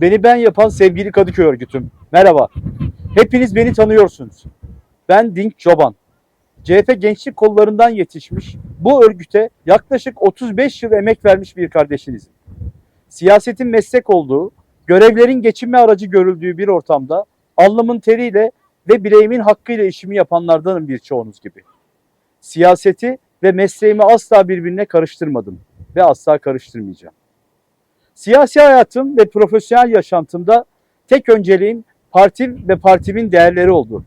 Beni ben yapan sevgili Kadıköy örgütüm. Merhaba. Hepiniz beni tanıyorsunuz. Ben Dink Çoban. CHP gençlik kollarından yetişmiş, bu örgüte yaklaşık 35 yıl emek vermiş bir kardeşinizim. Siyasetin meslek olduğu, görevlerin geçinme aracı görüldüğü bir ortamda alnımın teriyle ve bileğimin hakkıyla işimi yapanlardanım birçoğunuz gibi. Siyaseti ve mesleğimi asla birbirine karıştırmadım ve asla karıştırmayacağım. Siyasi hayatım ve profesyonel yaşantımda tek önceliğim partim ve partimin değerleri oldu.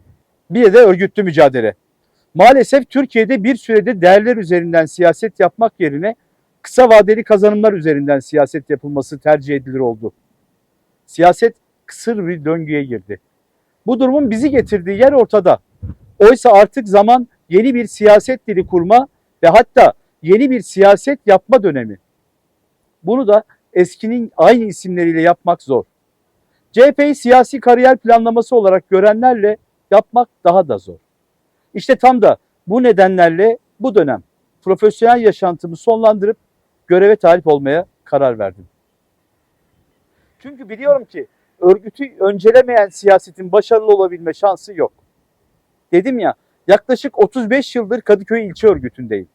Bir de örgütlü mücadele. Maalesef Türkiye'de bir sürede değerler üzerinden siyaset yapmak yerine kısa vadeli kazanımlar üzerinden siyaset yapılması tercih edilir oldu. Siyaset kısır bir döngüye girdi. Bu durumun bizi getirdiği yer ortada. Oysa artık zaman yeni bir siyaset dili kurma ve hatta yeni bir siyaset yapma dönemi. Bunu da eskinin aynı isimleriyle yapmak zor. CHP'yi siyasi kariyer planlaması olarak görenlerle yapmak daha da zor. İşte tam da bu nedenlerle bu dönem profesyonel yaşantımı sonlandırıp göreve talip olmaya karar verdim. Çünkü biliyorum ki örgütü öncelemeyen siyasetin başarılı olabilme şansı yok. Dedim ya yaklaşık 35 yıldır Kadıköy ilçe örgütündeyim.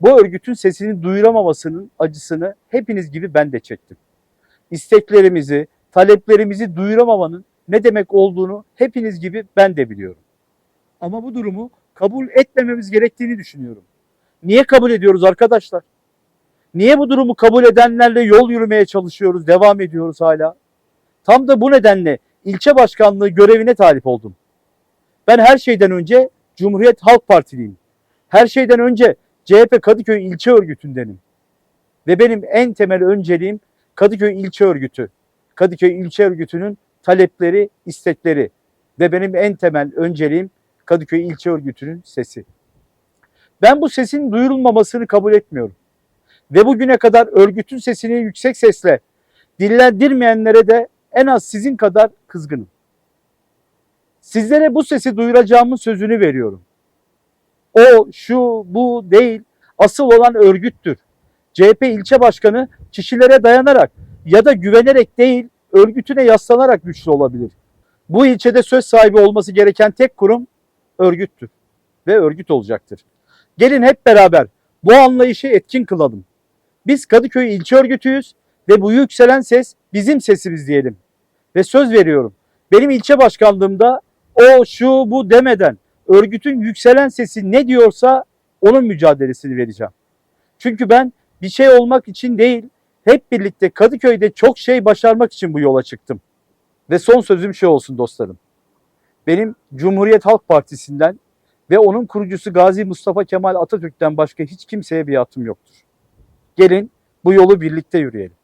Bu örgütün sesini duyuramamasının acısını hepiniz gibi ben de çektim. İsteklerimizi, taleplerimizi duyuramamanın ne demek olduğunu hepiniz gibi ben de biliyorum. Ama bu durumu kabul etmememiz gerektiğini düşünüyorum. Niye kabul ediyoruz arkadaşlar? Niye bu durumu kabul edenlerle yol yürümeye çalışıyoruz, devam ediyoruz hala? Tam da bu nedenle ilçe başkanlığı görevine talip oldum. Ben her şeyden önce Cumhuriyet Halk Partiliyim. Her şeyden önce CHP Kadıköy ilçe örgütündenim. Ve benim en temel önceliğim Kadıköy ilçe örgütü. Kadıköy ilçe örgütünün talepleri, istekleri ve benim en temel önceliğim Kadıköy ilçe örgütünün sesi. Ben bu sesin duyurulmamasını kabul etmiyorum. Ve bugüne kadar örgütün sesini yüksek sesle dillendirmeyenlere de en az sizin kadar kızgınım. Sizlere bu sesi duyuracağımın sözünü veriyorum. O, şu, bu değil. Asıl olan örgüttür. CHP ilçe başkanı kişilere dayanarak ya da güvenerek değil, örgütüne yaslanarak güçlü olabilir. Bu ilçede söz sahibi olması gereken tek kurum örgüttür ve örgüt olacaktır. Gelin hep beraber bu anlayışı etkin kılalım. Biz Kadıköy ilçe örgütüyüz ve bu yükselen ses bizim sesimiz diyelim. Ve söz veriyorum. Benim ilçe başkanlığımda o şu bu demeden örgütün yükselen sesi ne diyorsa onun mücadelesini vereceğim. Çünkü ben bir şey olmak için değil, hep birlikte Kadıköy'de çok şey başarmak için bu yola çıktım. Ve son sözüm şey olsun dostlarım. Benim Cumhuriyet Halk Partisi'nden ve onun kurucusu Gazi Mustafa Kemal Atatürk'ten başka hiç kimseye biatım yoktur. Gelin bu yolu birlikte yürüyelim.